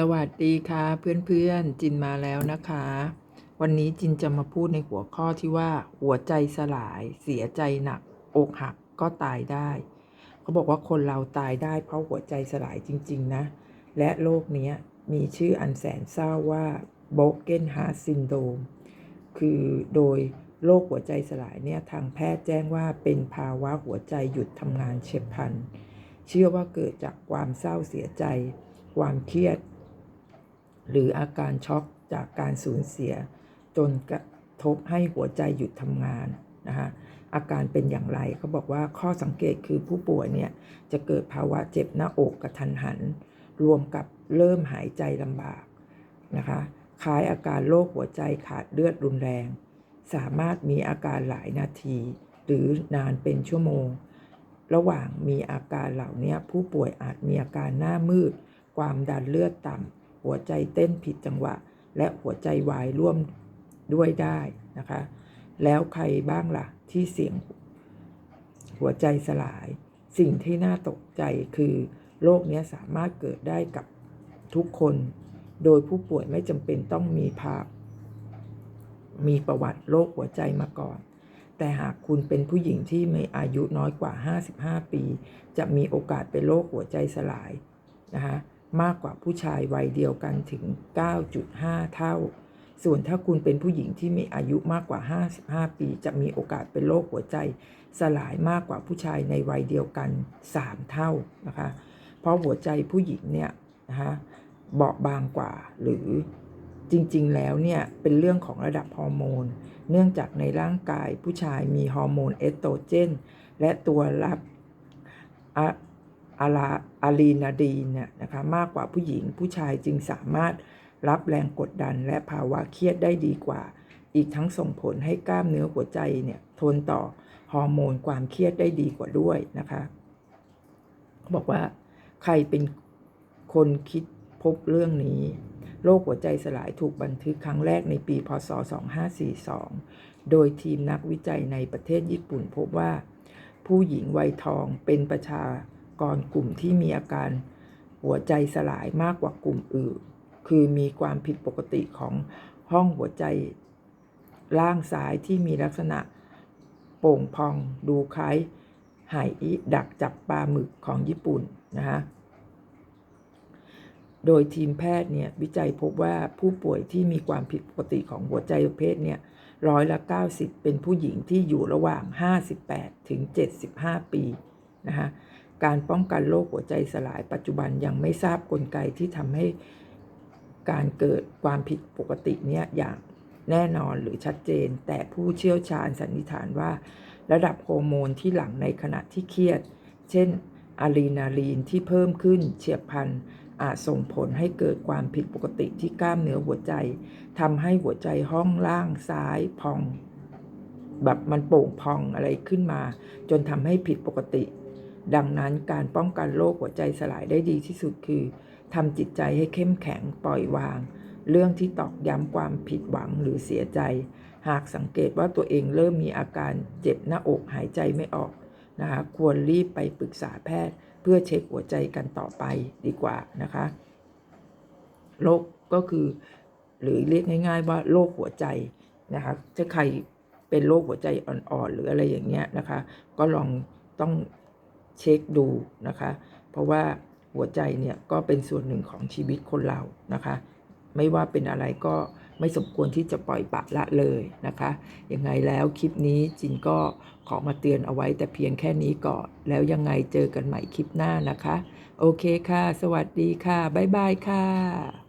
สวัสดีค่ะเพื่อนๆจินมาแล้วนะคะ วันนี้จินจะมาพูดในหัวข้อที่ว่า หัวใจสลาย เสียใจหนัก อกหักก็ตายได้ เขาบอกว่าคนเราตายได้เพราะหัวใจสลายจริง ๆ นะ และโรคนี้มีชื่ออันแสนเศร้าว่า broken heart syndrome คือโดยโรคหัวใจสลายเนี่ยทางแพทย์แจ้งว่าเป็นภาวะหัวใจหยุดทำงานเฉียบพลัน เชื่อว่าเกิดจากความเศร้าเสียใจ ความเครียด หรืออาการช็อกจากการสูญเสีย จนกระทบให้หัวใจหยุดทำงานนะคะอาการเป็นอย่างไรเขาบอกว่าข้อสังเกตคือผู้ป่วยเนี่ยจะเกิดภาวะเจ็บหน้าอกกระทันหัน รวมกับเริ่มหายใจลำบากนะคะคล้ายอาการโรคหัวใจขาดเลือดรุนแรง สามารถมีอาการหลายนาที หรือนานเป็นชั่วโมง ระหว่างมีอาการเหล่านี้ผู้ป่วยอาจมีอาการหน้ามืด ความดันเลือดต่ำ หัวใจเต้นผิดจังหวะ และหัวใจวายร่วมด้วยได้นะคะ แล้วใครบ้างล่ะ ที่เสี่ยงหัวใจสลาย สิ่งที่น่าตกใจคือโรคนี้สามารถเกิดได้กับทุกคน โดยผู้ป่วยไม่จำเป็นต้องมีภาพ มีประวัติโรคหัวใจมาก่อน แต่หากคุณเป็นผู้หญิงที่มีอายุน้อยกว่า 55 ปี จะมีโอกาสเป็นโรคหัวใจสลายนะคะ มากกว่าผู้ชายวัยเดียวกันถึง 9.5 เท่า ส่วนถ้าคุณเป็นผู้หญิงที่มีอายุมากกว่า 55 ปี จะมีโอกาสเป็นโรคหัวใจ สลายมากกว่าผู้ชายในวัยเดียวกัน 3 เท่านะคะ เพราะหัวใจผู้หญิงเนี่ยนะคะเบาบางกว่าหรือจริงๆ แล้วเนี่ยเป็นเรื่องของระดับฮอร์โมน เนื่องจากในร่างกายผู้ชายมีฮอร์โมนเอสโตรเจน และตัวรับ อะลาอะลีนาดีนเนี่ยนะคะมากกว่าผู้หญิงผู้ชายจึงสามารถรับแรงกดดันและภาวะเครียดได้ดีกว่า อีกทั้งส่งผลให้กล้ามเนื้อหัวใจเนี่ยทนต่อฮอร์โมนความเครียดได้ดีกว่าด้วยนะคะเขาบอกว่าใครเป็นคนคิดพบเรื่องนี้โรคหัวใจสลายถูกบันทึกครั้งแรกในปี พศ 2542 โดยทีมนักวิจัยในประเทศญี่ปุ่นพบว่า ผู้หญิงวัยทองเป็นประชา กรกลุ่มที่มีอาการหัวใจสลายมากกว่ากลุ่มอื่น คือมีความผิดปกติของห้องหัวใจล่างซ้ายที่มีลักษณะโป่งพองดูคล้ายไหอิดักจับปลาหมึกของญี่ปุ่นนะฮะโดยทีมแพทย์เนี่ยวิจัยพบว่าผู้ป่วยที่มีความผิดปกติของหัวใจประเภทเนี่ยร้อยละ 90 เป็นผู้หญิงที่อยู่ระหว่าง 58 ถึง 75 ปีนะคะ การป้องกันโรคหัวใจสลาย ปัจจุบันยังไม่ทราบกลไกที่ทำให้การเกิดความผิดปกติเนี่ยอย่างแน่นอนหรือชัดเจน แต่ผู้เชี่ยวชาญสันนิษฐานว่า ระดับฮอร์โมนที่หลั่งในขณะที่เครียด เช่นอะดรีนาลีนที่เพิ่มขึ้นเฉียบพลันอาจส่งผลให้เกิดความผิดปกติที่กล้ามเนื้อหัวใจทำให้หัวใจห้องล่างซ้ายพอง แบบมันโป่งพองอะไรขึ้นมา จนทำให้ผิดปกติ ดังนั้นการป้องกันโรคหัวใจสลายได้ดีที่สุดคือทำจิตใจให้เข้มแข็งปล่อยวาง เรื่องที่ตอกย้ำความผิดหวังหรือเสียใจ หากสังเกตว่าตัวเองเริ่มมีอาการเจ็บหน้าอกหายใจไม่ออกนะคะควรรีบไปปรึกษาแพทย์เพื่อเช็คหัวใจกันต่อไปดีกว่านะคะโรคก็คือหรือเรียกง่าย ๆ ว่าโรคหัวใจนะคะถ้าใครเป็นโรคหัวใจอ่อนๆหรืออะไรอย่างเงี้ยนะคะ ก็ลองต้อง เช็คดูนะคะ เพราะว่าหัวใจเนี่ยก็เป็นส่วนหนึ่งของชีวิตคนเรานะคะ ไม่ว่าเป็นอะไรก็ไม่สมควรที่จะปล่อยปละละเลยนะคะยังไงแล้วคลิปนี้จินก็ขอมาเตือนเอาไว้แต่เพียงแค่นี้ก่อน แล้วยังไงเจอกันใหม่คลิปหน้านะคะ โอเคค่ะ สวัสดีค่ะ บ๊ายบายค่ะ